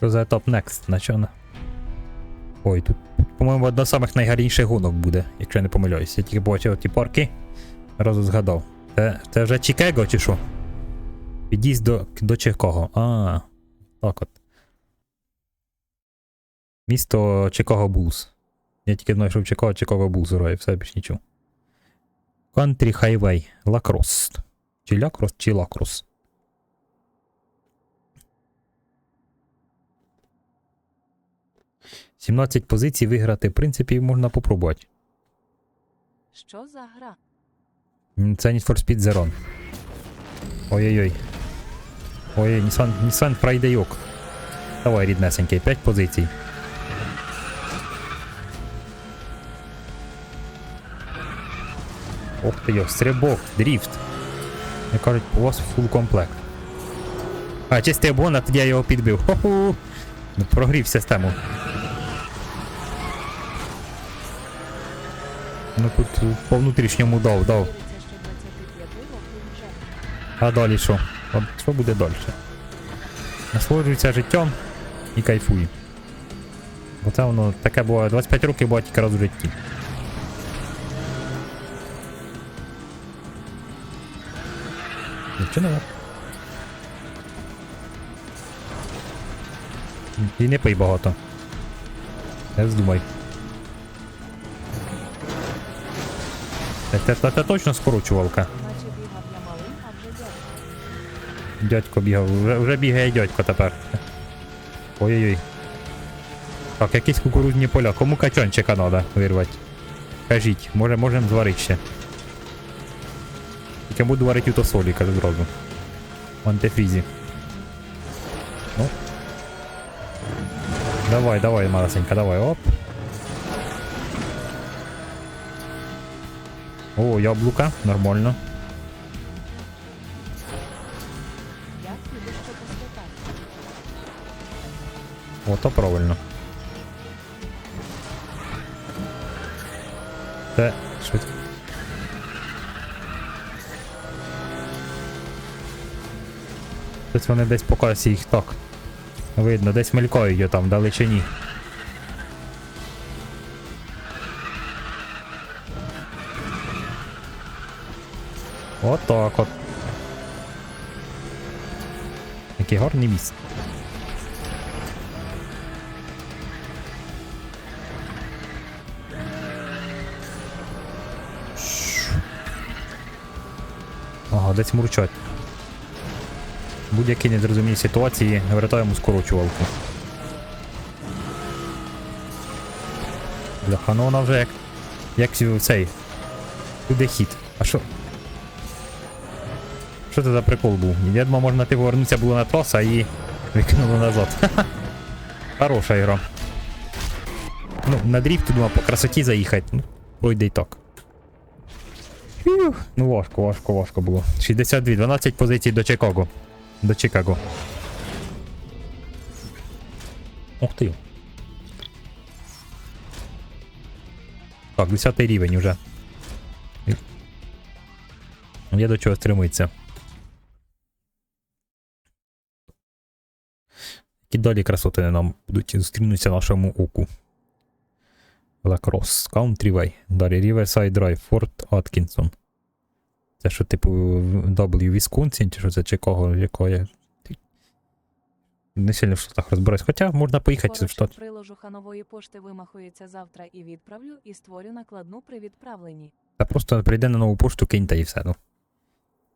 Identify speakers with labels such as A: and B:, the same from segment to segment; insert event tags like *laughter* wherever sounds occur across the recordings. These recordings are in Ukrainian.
A: Що за етап next? На чого? Ой, тут, по-моєму, одна з самих найгарніших гонок буде, якщо я не помиляюсь. Я тільки бачив ті парки. Разу згадав. Це, це вже Чикаго чи що? Під'їзд до, до Чикаго. А, так от. Місто Чикаго Булс. Я тільки знаю, що в Чикаго Чикаго Булс грає, все більш нічого. Country Highway. Лакрос. Чи Лакрос, чи Лакрос. Сімнадцять позицій виграти, в принципі, можна попробувати.
B: Що за гра?
A: Це Need for Speed Zero. Ой-ой-ой. Ой, Nissan, Nissan Friday. Давай, ріднесенький, 5 позицій. Ох ти йо, стрибок, дріфт. Як кажуть, у вас фул комплект. А, чистий обгон, а тоді я його підбив. Хо-ху. Ну, Прогрів систему. Ну тут е, по внутрішньому дав, дав.
B: Віриться, що 25 років вже.
A: А далі що? От що буде далі? Насолоджується життям і кайфує. Бо це воно таке було 25 років було тільки раз в житті. Нічого І не пий багато. Не здумай. Це, це, точно скорочувалка.
B: Наче бігав я малим, а дядько.
A: Бігав, вже, вже бігає дядько тепер. Ой-ой-ой. Так, якісь кукурудзні поля. Кому качанчика треба вирвати? Кажіть, може можемо зварити ще. Тільки буду варити у солі, кажу зразу. В антифрізі. Ну. Давай, давай, малесенька, давай, оп. О, яблука, нормально.
B: Я піду що.
A: О, то правильно. Це швидко. Ось вони десь по касі їх так. Видно, десь мелькають там, далечині. От так от. Який гарний місце. Ага, десь мурчать. Будь-які незрозумілі ситуації вертаємо скорочувалку. Бляха, ну вже як. Як цей. Туди хід. А що? Що це за прикол був? Я думав, можна ти повернутися було на трос, а її викинуло назад. *laughs* Хороша гра. Ну, на дріфт думав по красоті заїхати. Ну, пройде й так. Фух, Ну важко, важко, важко було. 62, 12 позицій до Чикаго. До Чикаго. Ух ти. Так, 10 рівень уже. Є до чого стримується. Які далі красоти нам будуть зустрінуться нашому оку. Лакрос, Country Далі Riverside Drive, Форт Аткінсон. Це що, типу, W Вісконсін, чи що це Чикаго, якого я. Не сильно в штатах розбираюсь. Хоча можна поїхати в штат.
B: приложуха нової пошти вимахується завтра і відправлю, і створю накладну при відправленні.
A: Та просто прийде на нову пошту, киньте і все. Ну.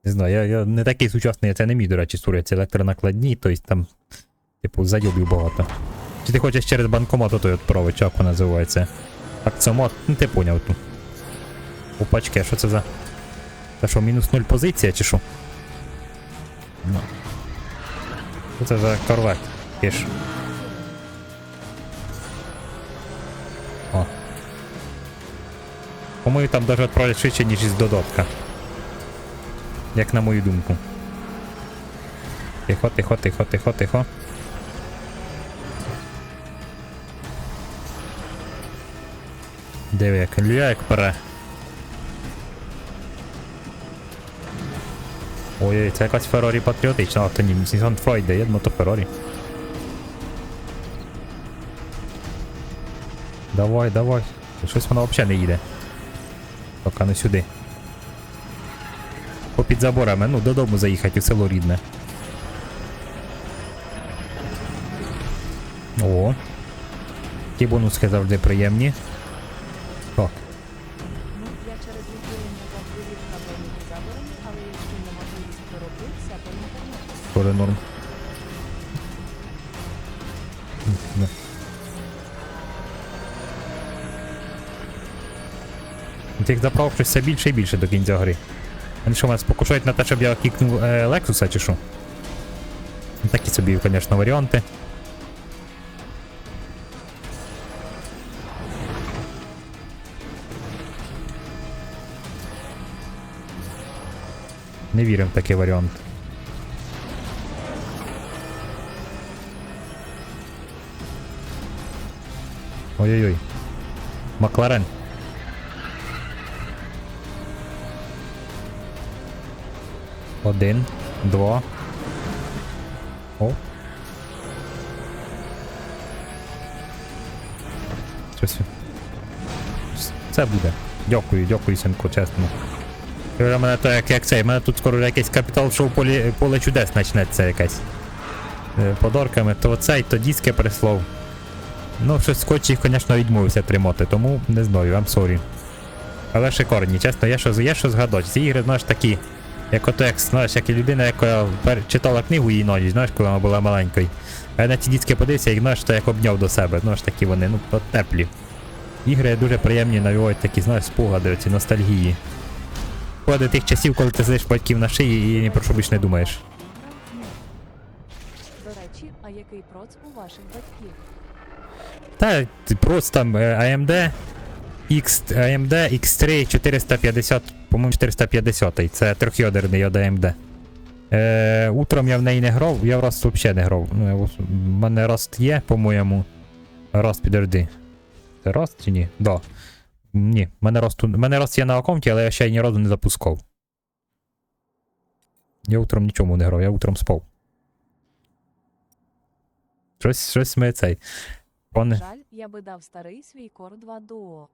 A: Не знаю, я, я не такий сучасний, я це не мій, до речі, створює ці електронакладні, тобто там, типу, зайобів багато. Чи ти хочеш через банкомат отой відправити, воно називається? Акціомат, ну ти поняв ту. Опачки, що це за. Це що, мінус 0 позиція, чи що? Ну. Що це за корвет? Киш. О. По-моєму, там навіть відправлять швидше, ніж із додатка. Як на мою думку. Тихо, тихо, тихо, тихо, тихо. Диви, як люя, як. Ой, це якась Феррарі патріотична, а то ні, Nissan Friday, я думаю, то Феррарі. Давай, давай. Щось воно взагалі не їде. Поки не сюди. Попід заборами, ну додому заїхати село рідне. О. Ті бонуски завжди приємні. Скоро норм. Ну. Тих заправок щось все більше і більше до кінця гри. Вони що, мене спокушають на те, щоб я кікнув е, Лексуса чи що? Ну, Такі собі, звісно, варіанти. Не віримо в такий варіант. Ой-ой-ой. Макларен. Один, два. О. Щось. Це буде. Дякую, дякую, синку, чесно. Ти вже мене то як, як цей, мене тут скоро якийсь капітал шоу полі, поле чудес почнеться якесь. Е, Подарками, то цей, то диски прислав. Ну, щось скотч їх, звісно, відмовився тримати, тому не знаю, I'm sorry. Але шикарні, чесно, є що, є що згадати. Ці ігри, знаєш, такі, як ото, як, знаєш, як і людина, яка читала книгу її ночі, знаєш, коли вона була маленькою. А я на ті дітки подивився, і знаєш, то як обняв до себе, знаєш, такі вони, ну, теплі. Ігри дуже приємні, навівають такі, знаєш, спогади, ці ностальгії. Спогади тих часів, коли ти сидиш батьків на шиї і ні про що більш не думаєш.
B: До речі, а який проц у ваших батьків?
A: Та просто е, AMD X, AMD X3 450, по-моєму 450, це трьохйодерний від AMD. Е, утром я в неї не грав, я в Rust взагалі не грав. Ну, в- в мене Rust є, по-моєму. Rust підожди. Це Rust чи ні? Да. Ні, в мене Rust, у мене Rust є на аккаунті, але я ще й ні разу не запускав. Я утром нічому не грав, я утром спав. Щось, щось ми цей. Пане.
B: Жаль, я би дав старий свій Core 2 Duo.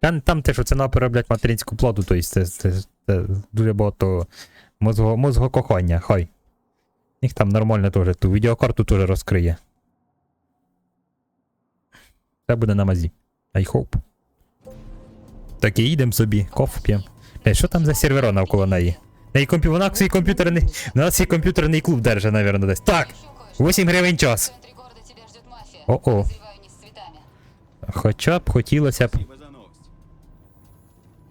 A: Там, там те, що це напереблять материнську плоду, то есть це, це, це дуже багато мозго, мозгокохання, хай. Їх там нормально теж, ту відеокарту теж розкриє. Це буде на мазі. I hope. Так і їдемо собі, кофе п'ємо. Е, що там за сервера навколо неї? Неї комп'ю... Вона свій комп'ютерний. Вона свій комп'ютерний клуб держить, напевно, десь. Так! 8 гривень час. О-о. Хоча б хотілося б.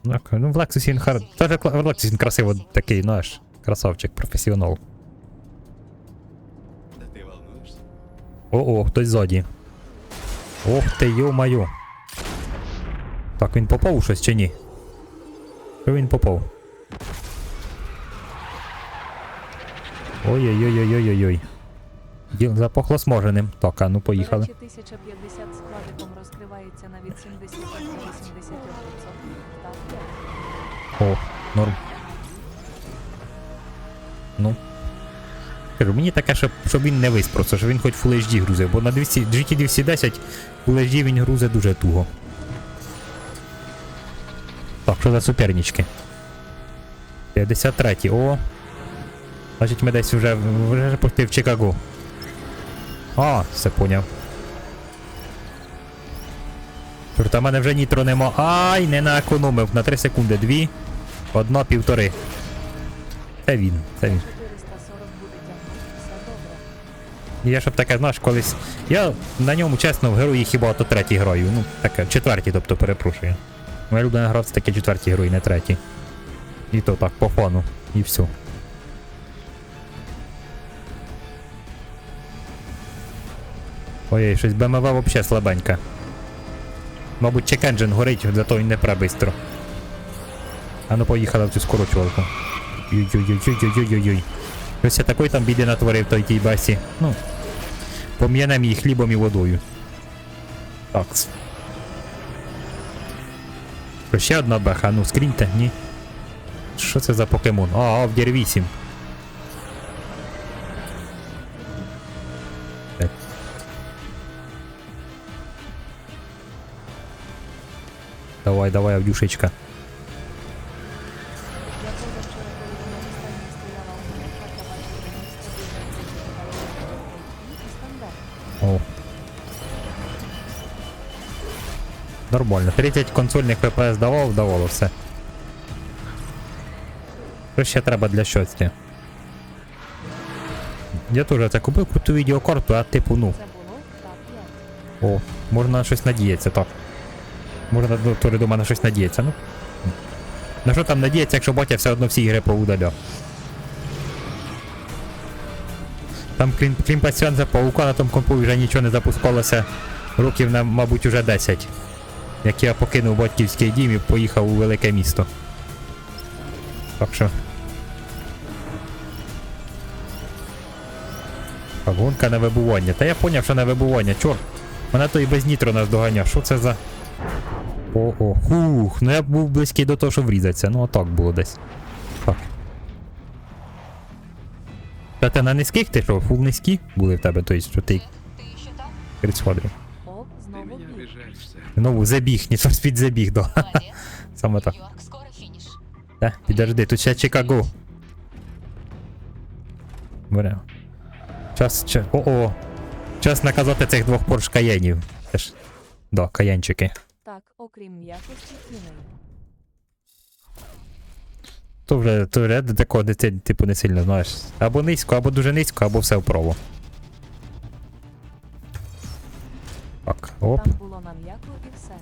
A: Так, ну в Lexus він в Lexus він красиво такий, знаєш, красавчик, професіонал. О-о, хтось ззаді. Ох ти, йо-маю. Так, він попав у щось чи ні? Що він попав? Ой-ой-ой-ой-ой-ой. Діл запахло смаженим. Так, а ну поїхали.
B: До речі, 1050 складиком розкривається на від 70 до 80%. Так, є.
A: О, норм. Ну. Кажу, мені таке, щоб, щоб він не вис просто, щоб він хоч Full HD грузив, бо на 200, GT 210 Full HD він грузить дуже туго. Так, що за супернички? 53 о. Значить ми десь вже, вже почти в Чикаго. А, все поняв. Чорт, а в мене вже нітро нема. Ай, не наекономив на 3 секунди. Дві. Одна, півтори. Це він, це він.
B: 440 буде тягнути, все добре.
A: Я щоб таке, знаєш, колись. Я на ньому, чесно, в герої хіба то третій граю. Ну, таке, четвертій, тобто перепрошую. Моя улюблена гра це таке четвертій герой, не третій. І то так, по фону. І все. Ой, щось БМВ взагалі слабеньке. Мабуть, чекенджин горить, зато він не пре бистро. А ну поїхали в цю скорочувалку. Ой-ой-ой-ой-ой-ой-ой. Ось я такий там біди натворив той тій басі. Ну. Пом'янем її хлібом і водою. Такс. Ще одна беха, ну скріньте, ні. Що це за покемон? А, Авдір 8.
B: Стабільно і стандарт.
A: О. Нормально. 30 консольних ППС давав, давало все. Що ще треба для щастя? Я теж це купив круту відеокарту, а типу, ну,
B: Це було так 5.
A: о, можна щось надіятися, так. Можна ну, до мене щось надіятися, ну. На що там надіятися, якщо батя все одно всі ігри поудаляв? Там крім, крім пасіонця паука на тому компу вже нічого не запускалося років, на, мабуть, уже 10. Як я покинув батьківський дім і поїхав у велике місто. Так що. Так, гонка на вибування. Та я поняв, що на вибування. Чорт. Мене той без нітро нас доганяв. Що це за. О-о. Хух. Ну я був близький до того, щоб врізатися. Ну отак було десь. Так. Та ти на низьких ти що? Фул низькі були в тебе, тобто, що ти?
B: Оп, знову
A: забіг, ні що спід забіг, да. *laughs* Саме так. Та, підожди, тут ще Чикаго. Беремо. Час, час. О-о. Час наказати цих двох Порш Каєнів. Це ж. Да, каянчики.
B: Окрім м'якості, кіней.
A: То вже, то вже до такого не, ти- типу не сильно знаєш. Або низько, або дуже низько, або все вправо. Так, оп.
B: Там було на м'яко і все.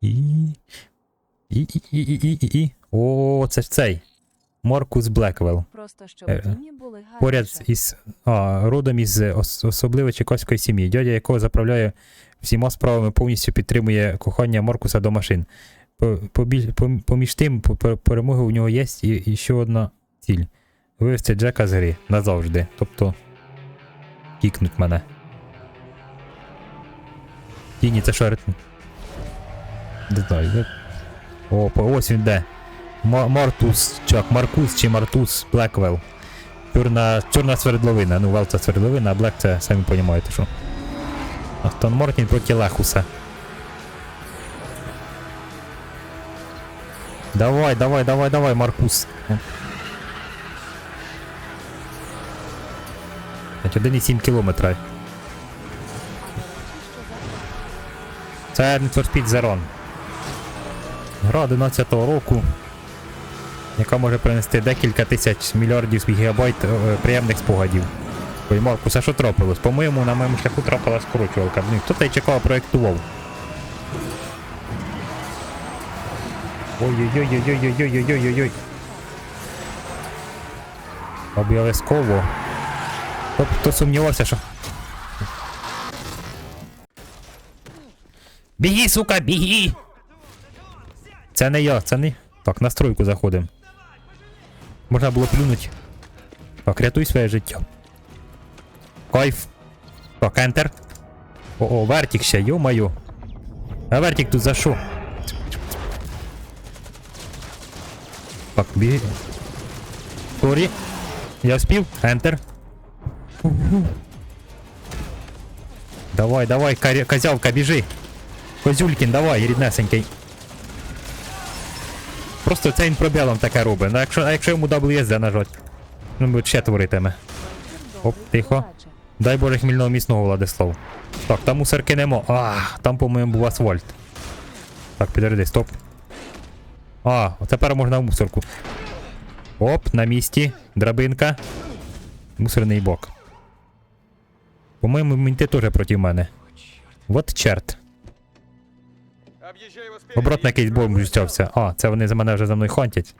A: І. І, і, і, і, і, і. О, це ж цей. Маркус Блеквелл.
B: Просто щоб
A: Е,
B: тіні були гарніше.
A: Поряд із а, родом із особливо чекаської сім'ї, дядя якого заправляє всіма справами, повністю підтримує кохання Маркуса до машин. Побіль- Поміж тим, перемоги у нього є і, і ще одна ціль: вивести Джека з гри назавжди. Тобто кікнуть мене. Тіні, це що? ритм? Не знаю. де? О, ось він де. Ма- Мартус, чак, Маркус чи Мартус Блеквелл. Чорна, чорна свердловина. Ну, Вел це свердловина, а Блек це самі розумієте, що. Астон Мартін проти Лехуса. Давай, давай, давай, давай, Маркус. Значить, 1,7 кілометра. Це for Speed Zero. Гра 11 року, яка може принести декілька тисяч мільярдів гігабайт е, приємних спогадів. Ой, Маркус, а що трапилось? По-моєму, на моєму шляху трапила скорочувалка. Блін, хто цей чекав проєктував? Ой-ой-ой-ой-ой-ой-ой-ой-ой-ой. Обов'язково. Хто, хто сумнівався, що. Біги, сука, біги! Це не я, це не. Так, на стройку заходимо. Можна було плюнуть. Так, рятуй своє життя. Кайф. Так, ентер. О-о, вертік ще, йо-моє. А вертік тут за що? Так, біги. Сорі. Я вспів. Ентер. Давай, давай, каря- козявка, біжи. Козюлькін, давай, ріднесенький. Просто це він пробілом таке робить. Ну, якщо, а якщо йому WSD нажать, ну ще творитиме. Оп, тихо. Дай Боже хмільного міцного Владислав. Так, там мусорки нема. А, там, по-моєму, був асфальт. Так, підожди, стоп. А, тепер можна в мусорку. Оп, на місці. Драбинка. Мусорний бок. По-моєму, мінти теж проти мене. Вот черт. На якийсь бомб зустрівся. А, це вони за мене вже за мною хантять.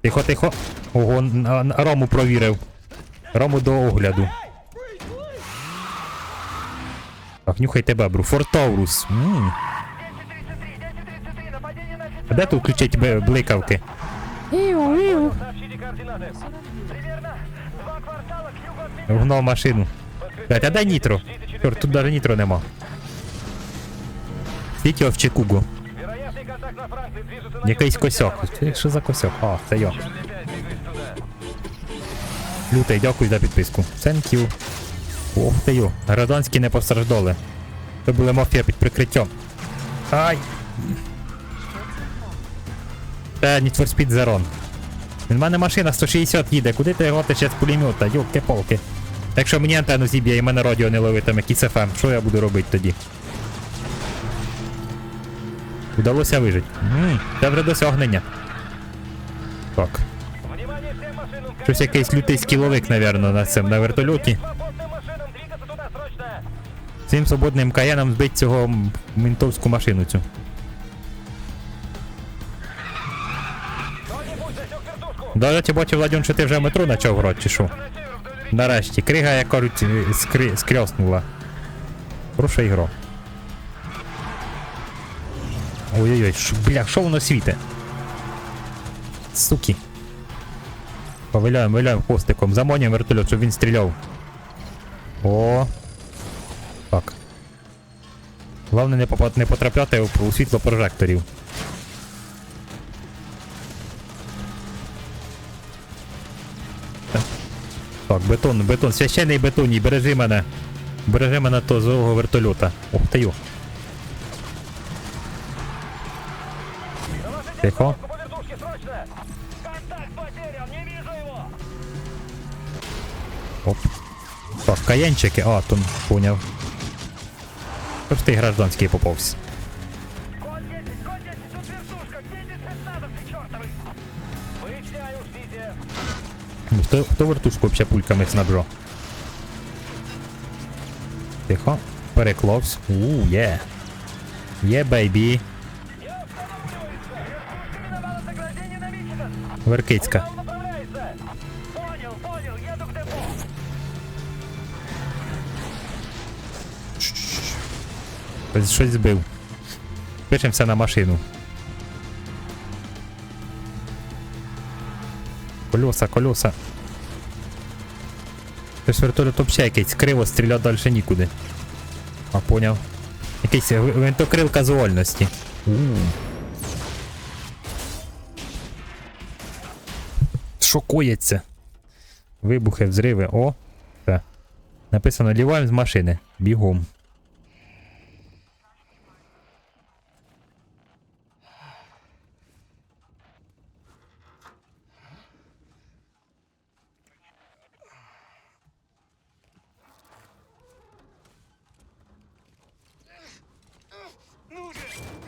A: Тихо, тихо. Ого, Рому провірив. Рому до огляду. Так, нюхай тебе, бру. Фортаурус. А де тут включить бликавки? Вгнав машину. Блять, а де нітро? Чорт, тут навіть нітро нема. Слідь його в Чикугу. Якийсь косяк. Що за косяк? А, це я. Лютий, дякую за підписку. Thank you. Ох ти йо, гражданські не постраждали. Це була мафія під прикриттям. Ай! Це Need for Speed Zeron. В мене машина 160 їде, куди ти його ще з пулемета, йолки-палки. Якщо мені антенну зіб'є і мене радіо не ловитиме, Kiss FM, що я буду робити тоді? Вдалося вижити. Це вже досягнення. Так. Щось якийсь лютий скіловик, напевно, на цьому на вертольоті. Цим свободним каянам збить цього ментовську машину цю. До речі, бачив Владюн, що ти вже метро почав грати, чи що? Нарешті, крига, як кажуть, е, скри... скрьоснула. Хороша ігра. Ой-ой-ой, бля, що воно світе? Суки. Повиляємо, виляємо хвостиком, заманюємо вертольот, щоб він стріляв. О. Так. Головне не, попа- не потрапляти у, світло прожекторів. Так, бетон, бетон, священний бетоній, бережи мене. Бережи мене то злого вертольота. Ух ти йо.
C: его!
A: Оп. Так, каянчики, а, то поняв. Що ж ти гражданський поповз?
C: Код 10, код 10, тут вертушка! Где эти спецназовцы чертовы? Выясняю, ждите!
A: Хто, хто вертушку взагалі пульками снабжав? Тихо. Перекловсь. Ууу, є. Є, бейбі.
C: Депо!
A: Хтось щось збив. Пишемося на машину. Колеса, колеса. Ж вертольот взагалі якийсь криво стріляв далі нікуди. А поняв. Якийсь гвинтокрил казуальності. У. Що? Вибухи, взриви. О! Це. Написано ліваємо з машини. Бігом.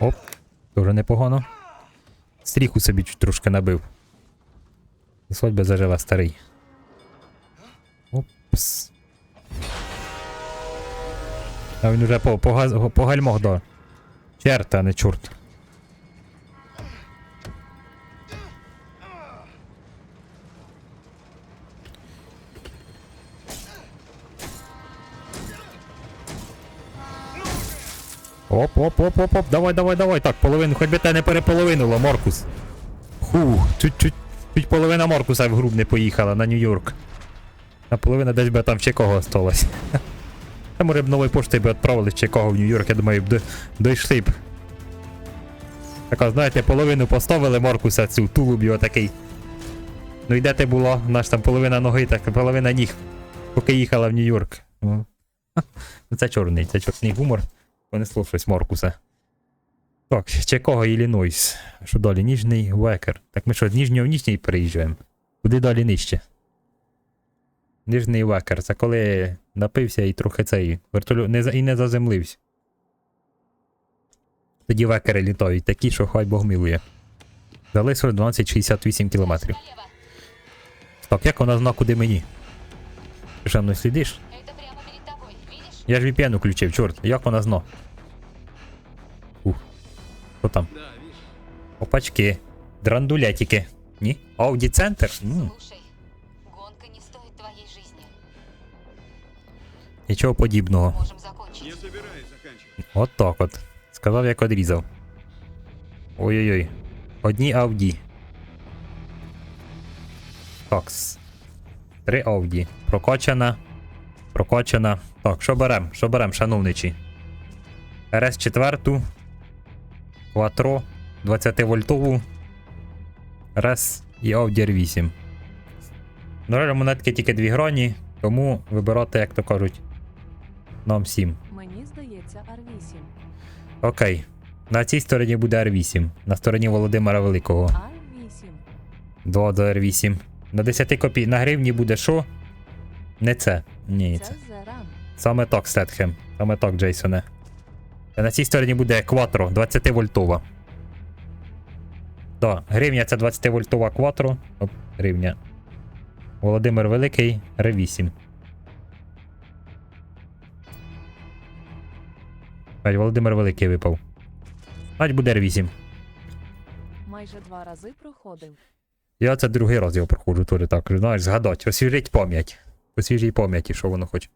A: Оп, дуже непогано. Стріху собі трошки набив. Свадьба зажила старий. Опс. А він уже по, по, по гальмах до. Черт, а не чорт. Оп, оп, оп, оп, оп, давай, давай, давай. Так, половину, хоч би те не переполовинило, Моркус. Фух, чуть, чуть, половина Моркуса в груб не поїхала на Нью-Йорк. А половина десь би там в Чикаго осталась. *laughs* Та може б новою поштою би відправили з Чикаго в Нью-Йорк, я думаю, б дійшли б. Така, знаєте, половину поставили Моркуса цю тулуб його такий. Ну і де ти була? Наш там половина ноги, так половина ніг, поки їхала в Нью-Йорк. Ну, *laughs* Ну, Це чорний, це чорний гумор. Понесло щось Моркуса. Так, Чикаго, Іллінойс. Що далі? Ніжний Векер. Так ми що, з Ніжнього в Ніжній переїжджаємо? Куди далі нижче? Ніжний Векер. Це коли напився і трохи цей вертольот не, і не заземлився. Тоді векери літають такі, що хай Бог милує. Дали 1268 кілометрів. Так, як вона зна, куди мені? Ти що мною слідиш? Я ж VPN включив, чорт, як вона зно? Що там? Опачки. Драндулетики. Ні? Ауді центр? М,
D: Слушай, гонка не стоит твоей жизни.
A: нічого подібного.
D: Можем закончить.
E: Не собираюсь заканчивать.
A: От так от. Сказав, як одрізав. Ой-ой-ой. Одні Ауді. Такс. Три Ауді. Прокачана. Прокачана. Так, що берем? Що берем, шановничі? РС 4. Quattro. 20 вольтову. РС і Audi R8. На жаль, монетки тільки дві грані, тому вибирати, як то кажуть, нам всім.
B: Мені здається, R8.
A: Окей. На цій стороні буде R8, на стороні Володимира Великого.
B: R8.
A: 2 до R8. На 10 копій на гривні буде що? Не це. Ні,
B: Це
A: це. Саме так, Стетхем. Саме так, Джейсоне. На цій стороні буде Quattro 20 вольтова. Так, гривня це 20 вольтова Quattro. Оп, гривня. Володимир Великий R8. Навіть Володимир Великий випав. Навіть буде R8.
B: Майже два рази проходив.
A: Я це другий раз його проходжу, то так, знаєш, згадати, освіжить пам'ять. Освіжій пам'яті, що воно хоче.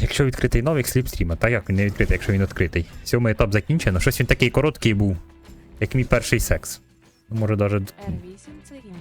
A: Якщо відкритий новик сліпстріма, та як він не відкритий, якщо він відкритий? Сьомий етап закінчено. Щось він такий короткий був, як мій перший секс. Ну, Може, навіть
B: R8 це імба